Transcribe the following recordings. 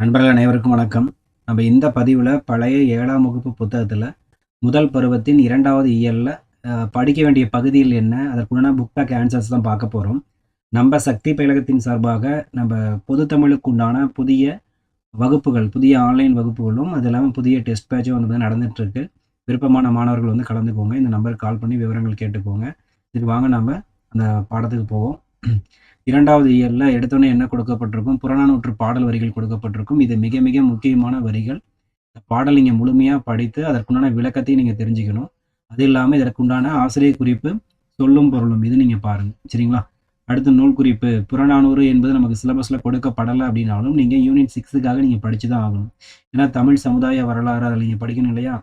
நண்பர்கள் அனைவருக்கும் வணக்கம். நம்ம இந்த பதிவில் பழைய ஏழாம் வகுப்பு புத்தகத்தில் முதல் பருவத்தின் இரண்டாவது இயலில் படிக்க வேண்டிய பகுதியில் என்ன அதற்குண்டான புக் பேக் ஆன்சர்ஸ் தான் பார்க்க போகிறோம் நம்ம சக்தி பயிலகத்தின் சார்பாக நம்ம பொது தமிழுக்கு உண்டான புதிய வகுப்புகள் புதிய ஆன்லைன் வகுப்புகளும் அது இல்லாமல் புதிய டெஸ்ட் பேட்சும் வந்து நடந்துகிட்ருக்கு விருப்பமான மாணவர்கள் வந்து கலந்துக்கோங்க. இந்த நம்பருக்கு கால் பண்ணி விவரங்கள் கேட்டுக்கோங்க. இதுக்கு வாங்க நம்ம அந்த பாடத்துக்கு போவோம். இரண்டாவது இயரில் எடுத்தோன்னே என்ன கொடுக்கப்பட்டிருக்கும்? புறநானூற்று பாடல் வரிகள் கொடுக்கப்பட்டிருக்கும். இது மிக மிக முக்கியமான வரிகள். இந்த பாடல் நீங்கள் முழுமையாக படித்து அதற்குண்டான விளக்கத்தையும் நீங்கள் தெரிஞ்சுக்கணும். அது இல்லாமல் இதற்குண்டான ஆசிரியர் குறிப்பு சொல்லும் பொருளும். இது நீங்கள் பாருங்கள் சரிங்களா? அடுத்து நூல் குறிப்பு. புறநானூறு என்பது நமக்கு சிலபஸில் கொடுக்கப்படலை அப்படின்னாலும் நீங்கள் யூனிட் சிக்ஸுக்காக நீங்கள் படித்து தான் ஆகணும். ஏன்னா தமிழ் சமுதாய வரலாறு அதில் நீங்கள் படிக்கணும் இல்லையா?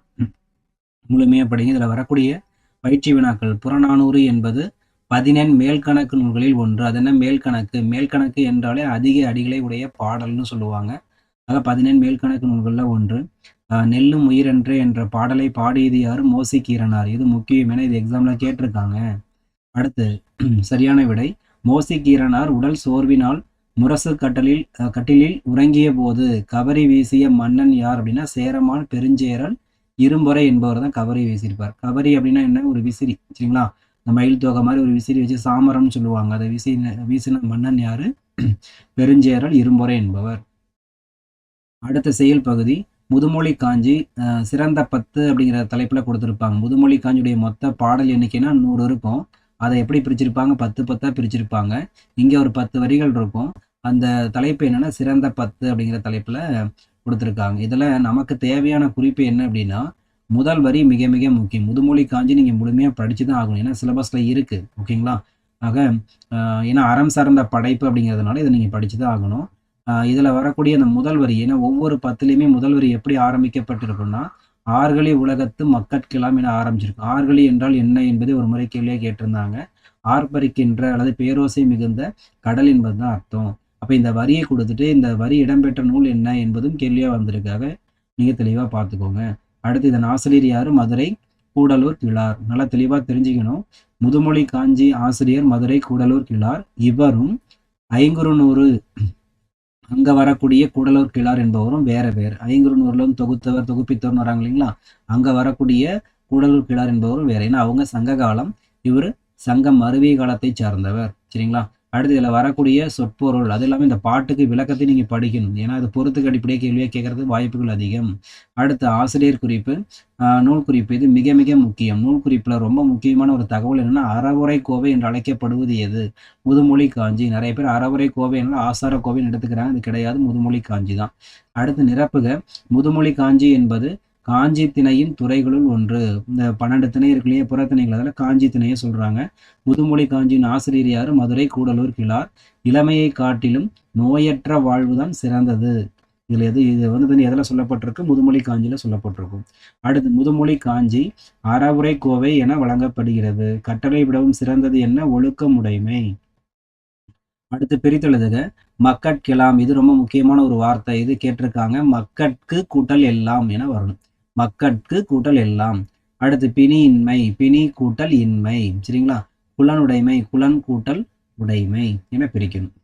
முழுமையாக படிங்க. இதில் வரக்கூடிய பயிற்சி வினாக்கள். புறநானூறு என்பது பதினெண் மேல்கணக்கு நூல்களில் ஒன்று. அது என்ன மேல்கணக்கு? மேல்கணக்கு என்றாலே அதிக அடிகளை உடைய பாடல்னு சொல்லுவாங்க. ஆக பதினெண் மேல்கணக்கு நூல்களில் ஒன்று. நெல்லும் உயிரென்று என்ற பாடலை பாடியது யார்? மோசி கீரனார். இது முக்கியம் என இது எக்ஸாம்ல கேட்டிருக்காங்க. அடுத்து சரியான விடை. மோசி கீரனார் உடல் சோர்வினால் முரசு கட்டலில் கட்டிலில் உறங்கிய போது கவரி வீசிய மன்னன் யார் அப்படின்னா சேரமான் பெருஞ்சேரல் இரும்பொறை என்பவர் தான் கவரி வீசியிருப்பார். கவரி அப்படின்னா என்ன? ஒரு விசிறி சரிங்களா? இந்த மயில் தோகை மாதிரி ஒரு விசிறி வச்சு சாமரம்னு சொல்லுவாங்க. அதை விசின வீசின மன்னன் யாரு? பெருஞ்சேரல் இரும்பொறை என்பவர். அடுத்த செயல் பகுதி முதுமொழி காஞ்சி சிறந்த பத்து அப்படிங்கிற தலைப்பில் கொடுத்துருப்பாங்க. முதுமொழி காஞ்சியுடைய மொத்த பாடல் எண்ணிக்கைனா நூறு இருக்கும். அதை எப்படி பிரிச்சிருப்பாங்க? பத்து பத்தாக பிரிச்சிருப்பாங்க. இங்கே ஒரு பத்து வரிகள் இருக்கும். அந்த தலைப்பு என்னென்னா சிறந்த பத்து அப்படிங்கிற தலைப்பில் கொடுத்துருக்காங்க. இதில் நமக்கு தேவையான குறிப்பு என்ன அப்படின்னா முதல் வரி மிக மிக முக்கியம். முதுமொழி காஞ்சி நீங்கள் முழுமையாக படித்து தான் ஆகணும். ஏன்னா சிலபஸில் இருக்குது ஓகேங்களா? ஆக ஏன்னா அறம் சார்ந்த படைப்பு அப்படிங்கிறதுனால இதை நீங்கள் படித்து தான் ஆகணும் இதில் வரக்கூடிய அந்த முதல் வரி ஏன்னா ஒவ்வொரு பத்துலேயுமே முதல் வரி எப்படி ஆரம்பிக்கப்பட்டிருக்குன்னா ஆறுகளி உலகத்து மக்கட்கெல்லாம் என ஆரம்பிச்சிருக்கு. ஆறுகளி என்றால் என்ன என்பதை ஒரு முறை கேள்வியாக கேட்டிருந்தாங்க. ஆர்ப்பரிக்கின்ற அல்லது பேரோசை மிகுந்த கடல் என்பது தான் அர்த்தம். அப்போ இந்த வரியை கொடுத்துட்டு இந்த வரி இடம்பெற்ற நூல் என்ன என்பதும் கேள்வியாக வந்திருக்காக நீங்கள் தெளிவாக பார்த்துக்கோங்க. அடுத்து இதன் ஆசிரியர் யார்? மதுரை கூடலூர் கிளார் நல்லா தெளிவாக தெரிஞ்சுக்கணும். முதுமொழி காஞ்சி ஆசிரியர் மதுரை கூடலூர் கிழார். இவரும் ஐங்குறுநூறு அங்கே வரக்கூடிய கூடலூர் கிளார் என்பவரும் வேற வேறு. ஐங்குறுநூறுலும் தொகுத்தவர் தொகுப்பித்தவர்னு வராங்க இல்லைங்களா? அங்கே வரக்கூடிய கூடலூர் கிளார் என்பவரும் வேற. ஏன்னா அவங்க சங்க காலம். இவர் சங்கம் மருவிய காலத்தை சார்ந்தவர். சரிங்களா? அடுத்து இதில் வரக்கூடிய சொற்பொருள் அது இல்லாமல் இந்த பாட்டுக்கு விளக்கத்தை நீங்கள் படிக்கணும். ஏன்னா அது பொறுத்துக்கு அடிப்படையாக கேள்வியாக கேட்கறது வாய்ப்புகள் அதிகம். அடுத்து ஆசிரியர் குறிப்பு நூல் குறிப்பு. இது மிக மிக முக்கியம். நூல் குறிப்பில் ரொம்ப முக்கியமான ஒரு தகவல் என்னென்னா அறவுரை கோவை என்று அழைக்கப்படுவது எது? முதுமொழி காஞ்சி. நிறைய பேர் அறவுரை கோவை என்ற ஆசார கோவைன்னு எடுத்துக்கிறாங்க. அது கிடையாது. முதுமொழி காஞ்சி தான். அடுத்து நிரப்புக. முதுமொழி காஞ்சி என்பது காஞ்சி திணையின் துறைகளுள் ஒன்று. இந்த பன்னெண்டு திணை இருக்கு இல்லையா புறத்திணைகள் அதில் காஞ்சி திணையை சொல்கிறாங்க முதுமொழி காஞ்சியின் ஆசிரியர் யார்? மதுரை கூடலூர் கிளார் இளமையை காட்டிலும் நோயற்ற வாழ்வுதான் சிறந்தது. இதில் எது இது வந்து எதில் சொல்லப்பட்டிருக்கு? முதுமொழி காஞ்சியில் சொல்லப்பட்டிருக்கும். அடுத்து முதுமொழி காஞ்சி அறவுரை கோவை என வழங்கப்படுகிறது. கட்டளை விடவும் சிறந்தது என்ன? ஒழுக்கமுடைமை அடுத்து பிரித்தெழுதுக மக்கட்கெலாம் இது ரொம்ப முக்கியமான ஒரு வார்த்தை. இது கேட்டிருக்காங்க. மக்கட்கு கூட்டல் எல்லாம் என வரணும். மக்கட்கு கூட்டல் எல்லாம். அடுத்து பிணி இன்மை பிணி கூட்டல் இன்மை. சரிங்களா? குலனுடைமை குலன் கூட்டல் உடைமை என பிரிக்கணும்.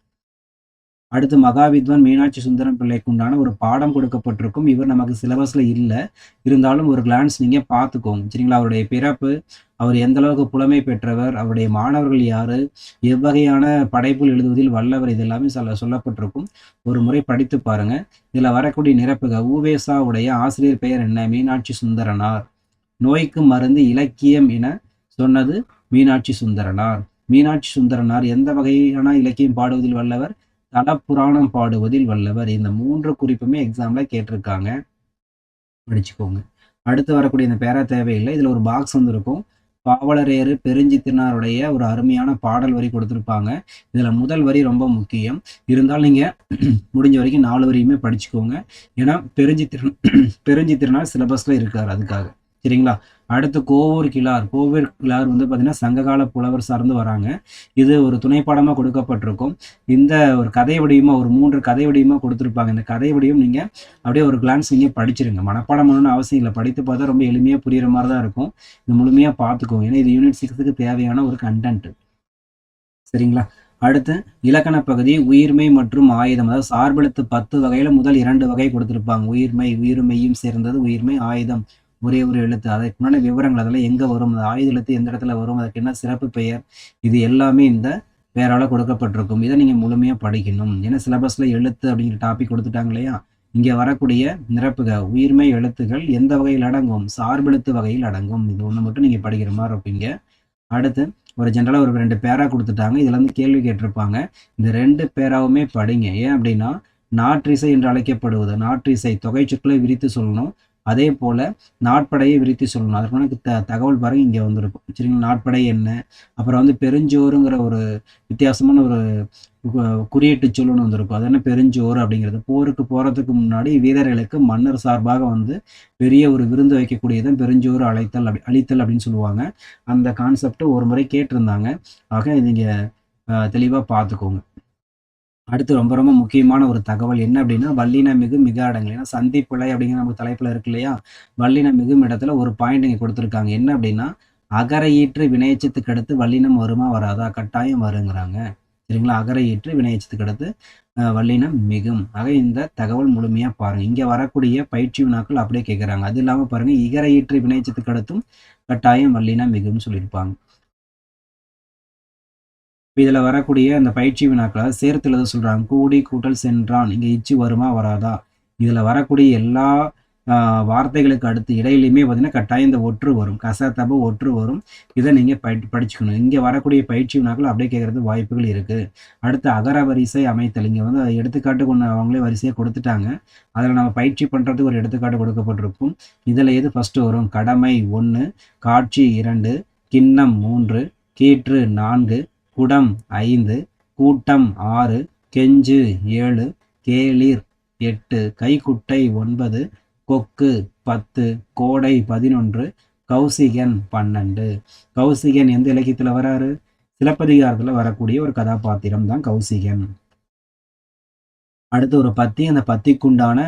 அடுத்து மகாவித்வான் மீனாட்சி சுந்தரம் பிள்ளைக்கு உண்டான ஒரு பாடம் கொடுக்கப்பட்டிருக்கும். இவர் நமக்கு சிலபஸ்ல இல்லை. இருந்தாலும் ஒரு கிளான்ஸ் நீங்க பார்த்துக்கோங்க. சரிங்களா? அவருடைய பிறப்பு அவர் எந்த அளவுக்கு புலமை பெற்றவர் அவருடைய மாணவர்கள் யாரு எவ்வகையான படைப்புகள் எழுதுவதில் வல்லவர் இதெல்லாமே சொல்ல சொல்லப்பட்டிருக்கும். ஒரு முறை படித்து பாருங்க. இதுல வரக்கூடிய நிரப்புக ஊவேசாவுடைய ஆசிரியர் பெயர் என்ன? மீனாட்சி சுந்தரனார். நோய்க்கு மருந்து இலக்கியம் என சொன்னது மீனாட்சி சுந்தரனார். மீனாட்சி சுந்தரனார் எந்த வகையான இலக்கியம் பாடுவதில் வல்லவர்? தலப்புராணம் பாடுவதில் வல்லவர். இந்த மூன்று குறிப்புமே எக்ஸாம்ல கேட்டிருக்காங்க. படிச்சுக்கோங்க. அடுத்து வரக்கூடிய இந்த பேரா தேவையில்லை. இதுல ஒரு பாக்ஸ் வந்து இருக்கும் பாவலரேறு பெருஞ்சித்தினாருடைய ஒரு அருமையான பாடல் வரி கொடுத்துருப்பாங்க. இதில் முதல் வரி ரொம்ப முக்கியம். இருந்தாலும் நீங்கள் முடிஞ்ச வரைக்கும் நாலு வரியுமே படிச்சுக்கோங்க. ஏன்னா பெருஞ்சித்திரன் பெருஞ்சித்திரனார் சிலபஸ்ல இருக்கார் அதுக்காக. சரிங்களா? அடுத்து கோவூர் கிளார் கோவூர் கிளார் வந்து பார்த்தீங்கன்னா சங்ககால புலவர் சார்ந்து வராங்க. இது ஒரு துணைப்பாடமாக கொடுக்கப்பட்டிருக்கும். இந்த ஒரு கதை வடிவமாக ஒரு மூன்று கதை வடிவமாக கொடுத்துருப்பாங்க. இந்த கதை வடிவம் நீங்கள் அப்படியே ஒரு கிளான்ஸ் நீங்கள் படிச்சிருங்க. மனப்பாடம் பண்ணணும்னு அவசியம் இல்லை. படித்து பார்த்தா ரொம்ப எளிமையாக புரிகிற மாதிரி தான் இருக்கும். இது முழுமையாக பார்த்துக்கோங்க. ஏன்னா இது யூனிட் சிக்ஸுக்கு தேவையான ஒரு கண்டென்ட் சரிங்களா? அடுத்து இலக்கண பகுதி உயிர்மை மற்றும் ஆயுதம். அதாவது சார்பெழுத்து பத்து வகையில் முதல் இரண்டு வகை கொடுத்துருப்பாங்க. உயிர்மை உயிர்மையும் சேர்ந்தது உயிர்மை ஆயுதம். ஒரே ஒரு எழுத்து. அதற்கு முன்னாடி விவரங்கள் அதெல்லாம் எங்கே வரும்? அது ஆயுத எழுத்து எந்த இடத்துல வரும்? அதுக்கு என்ன சிறப்பு பெயர்? இது எல்லாமே இந்த பேரால் கொடுக்கப்பட்டிருக்கும். இதை நீங்கள் முழுமையாக படிக்கணும். ஏன்னா சிலபஸில் எழுத்து அப்படிங்கிற டாபிக் கொடுத்துட்டாங்க இல்லையா? இங்கே வரக்கூடிய நிரப்புக உயிர்மை எழுத்துகள் எந்த வகையில் அடங்கும்? சார்பெழுத்து வகையில் அடங்கும். இது ஒன்று மட்டும் நீங்கள் படிக்கிற மாதிரி இருப்பீங்க. அடுத்து ஒரு ஜென்ரலாக ஒரு ரெண்டு பேரா கொடுத்துட்டாங்க. இதில் வந்து கேள்வி கேட்டிருப்பாங்க. இந்த ரெண்டு பேராவுமே படிங்க. ஏன் அப்படின்னா நாற்றிசை என்று அழைக்கப்படுவது நாற்றிசை தொகை சொற்களை விரித்து சொல்லணும். அதே போல் நாட்படையை விரித்து சொல்லணும். அதற்கு த தகவல் பாருங்க இங்கே வந்திருக்கும். சரிங்களா? நாட்படை என்ன? அப்புறம் வந்து பெருஞ்சோறுங்கிற ஒரு வித்தியாசமான ஒரு கு- குறியீட்டு சொல்லுன்னு வந்திருக்கும். அது என்ன? பெருஞ்சோறு அப்படிங்கிறது. போருக்கு போகிறதுக்கு முன்னாடி வீரர்களுக்கு மன்னர் சார்பாக வந்து பெரிய ஒரு விருந்து வைக்கக்கூடியதான் பெருஞ்சோறு அழைத்தல் அப்படி அழித்தல் அப்படின்னு சொல்லுவாங்க. அந்த கான்செப்ட் ஒரு முறை கேட்டிருந்தாங்க. ஆக நீங்கள் தெளிவாக பார்த்துக்கோங்க. அடுத்து ரொம்ப ரொம்ப முக்கியமான ஒரு தகவல் என்ன அப்படின்னா வல்லின மிகு மிக அடங்கல் ஏன்னா சந்திப்பிழை அப்படிங்கிற நம்ம தலைப்புல இருக்கு இல்லையா? வல்லின மிகும் இடத்துல ஒரு பாயிண்ட் இங்க கொடுத்துருக்காங்க. என்ன அப்படின்னா அகர ஈற்று வினையச்சத்துக்கு அடுத்து வல்லினம் வருமா வராதா? கட்டாயம் வருங்கிறாங்க. சரிங்களா? அகர ஈற்று வினையச்சத்துக்கு அடுத்து வல்லினம் மிகும். ஆக இந்த தகவல் முழுமையா பாருங்க. இங்க வரக்கூடிய பயிற்சி வினாக்கள் அப்படியே கேட்குறாங்க அது இல்லாம பாருங்க இகர ஈற்று வினையச்சத்துக்கு அடுத்தும் கட்டாயம் வல்லினம் மிகும்னு சொல்லியிருப்பாங்க. இதில் வரக்கூடிய அந்த பயிற்சி வினாக்களை சேர்த்து எழுத சொல்கிறாங்க கூடி கூட்டல் சென்றான் இங்கே இச்சு வருமா வராதா? இதில் வரக்கூடிய எல்லா வார்த்தைகளுக்கு அடுத்து இடையிலையுமே பார்த்தீங்கன்னா கட்டாயம் இந்த ஒற்று வரும். கசத்தப ஒற்று வரும். இதை நீங்கள் படி படிச்சுக்கணும். இங்கே வரக்கூடிய பயிற்சி வினாக்கள் அப்படியே கேட்குறது வாய்ப்புகள் இருக்குது அடுத்து அகர வரிசை அமைத்தல். இங்கே வந்து எடுத்துக்காட்டு கொண்டு அவங்களே வரிசையை கொடுத்துட்டாங்க. அதில் நம்ம பயிற்சி பண்ணுறதுக்கு ஒரு எடுத்துக்காட்டு கொடுக்கப்பட்டிருக்கும். இதில் எது ஃபஸ்ட்டு வரும்? கடமை ஒன்று காட்சி இரண்டு கிண்ணம் மூன்று கீற்று நான்கு குடம் ஐந்து கூட்டம் ஆறு கெஞ்சு ஏழு கேளிர் எட்டு கைக்குட்டை ஒன்பது கொக்கு பத்து கோடை பதினொன்று கௌசிகன் பன்னெண்டு. கௌசிகன் எந்த இலக்கியத்துல வராரு? சிலப்பதிகாரத்துல வரக்கூடிய ஒரு கதாபாத்திரம் தான் கௌசிகன். அடுத்து ஒரு பத்தி அந்த பத்திக்குண்டான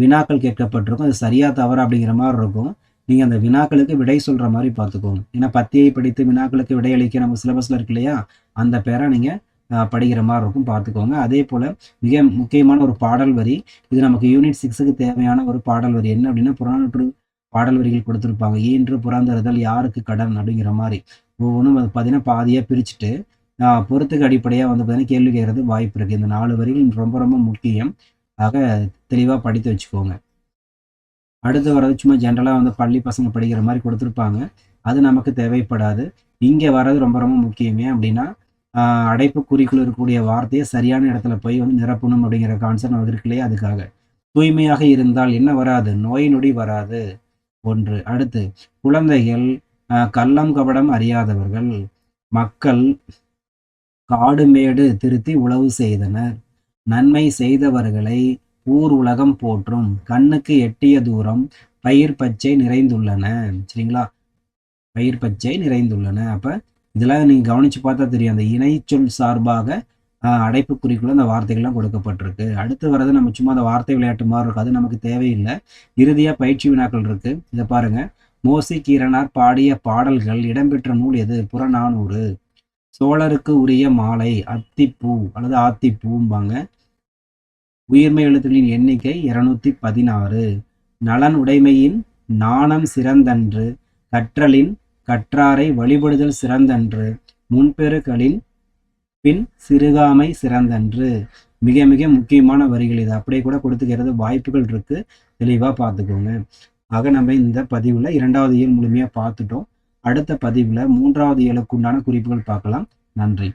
வினாக்கள் கேட்கப்பட்டிருக்கும். அது சரியா தவறு அப்படிங்கிற மாதிரி இருக்கும். நீங்கள் அந்த வினாக்களுக்கு விடை சொல்கிற மாதிரி பார்த்துக்கோங்க. ஏன்னா பத்தியை படித்து வினாக்களுக்கு விடையளிக்க நம்ம சிலபஸில் இருக்கு இல்லையா? அந்த பேரை நீங்கள் படிக்கிற மாதிரி இருக்கும். பார்த்துக்கோங்க. அதே போல் மிக முக்கியமான ஒரு பாடல் வரி. இது நமக்கு யூனிட் சிக்ஸுக்கு தேவையான ஒரு பாடல் வரி. என்ன அப்படின்னா புறநானூற்று பாடல் வரிகள் கொடுத்துருப்பாங்க. ஈன்று புறந்தறுதல் யாருக்கு கடன் அப்படிங்கிற மாதிரி. ஒவ்வொன்றும் அது பார்த்தீங்கன்னா பாதியாக பிரிச்சுட்டு பொறுத்துக்கு அடிப்படையாக வந்து பார்த்தீங்கன்னா கேள்வி கேட்கறது வாய்ப்பு இருக்குது இந்த நாலு வரிகள் ரொம்ப ரொம்ப முக்கியம். ஆக தெளிவாக படித்து வச்சுக்கோங்க. அடுத்து வர்றது சும்மா ஜென்ரலாக வந்து பள்ளி பசங்க படிக்கிற மாதிரி கொடுத்துருப்பாங்க. அது நமக்கு தேவைப்படாது. இங்கே வர்றது ரொம்ப ரொம்ப முக்கியமே அப்படின்னா அடைப்பு குறிக்குள் இருக்கக்கூடிய வார்த்தையை சரியான இடத்துல போய் வந்து நிரப்பணும் அப்படிங்கிற கான்செப்ட் நமக்கு இல்லையா அதுக்காக. தூய்மையாக இருந்தால் என்ன வராது? நோய் நொடி வராது. ஒன்று. அடுத்து குழந்தைகள் கள்ளம் கபடம் அறியாதவர்கள் மக்கள் காடு மேடு திருத்தி உழவு செய்தனர். நன்மை செய்தவர்களை ஊர் உலகம் போற்றும். கண்ணுக்கு எட்டிய தூரம் பயிர் பச்சை நிறைந்துள்ளன. சரிங்களா? பயிர் பச்சை நிறைந்துள்ளன. அப்ப இதெல்லாம் நீங்க கவனிச்சு பார்த்தா தெரியும். அந்த இணைச்சொல் சார்பாக அடைப்பு அடைப்புக்குறிக்குள்ள அந்த வார்த்தைகள்லாம் கொடுக்கப்பட்டிருக்கு. அடுத்து வர்றது நம்ம சும்மா அந்த வார்த்தை விளையாட்டு மாதிரி இருக்கும். அது நமக்கு தேவையில்லை. இறுதியா பயிற்சி வினாக்கள் இருக்கு. இதை பாருங்க. மோசி கீரனார் பாடிய பாடல்கள் இடம்பெற்ற நூல் எது? புறநானூறு. சோழருக்கு உரிய மாலை அத்திப்பூ அல்லது ஆத்திப்பூம்பாங்க. உயிர்மை எழுத்துக்களின் எண்ணிக்கை இருநூத்தி பதினாறு. நலன் உடைமையின் நாணம் சிறந்தன்று கற்றலின் கற்றாரை வழிபடுதல் சிறந்தன்று முன்பெருக்களின் பின் சிறுகாமை சிறந்தன்று. மிக மிக முக்கியமான வரிகள் இது. அப்படியே கூட கொடுத்துக்கிறது வாய்ப்புகள் இருக்கு. தெளிவா பார்த்துக்கோங்க. ஆக நம்ம இந்த பதிவுல இரண்டாவது இயல் முழுமையா பார்த்துட்டோம். அடுத்த பதிவுல மூன்றாவது இயலுக்குண்டான குறிப்புகள் பார்க்கலாம். நன்றி.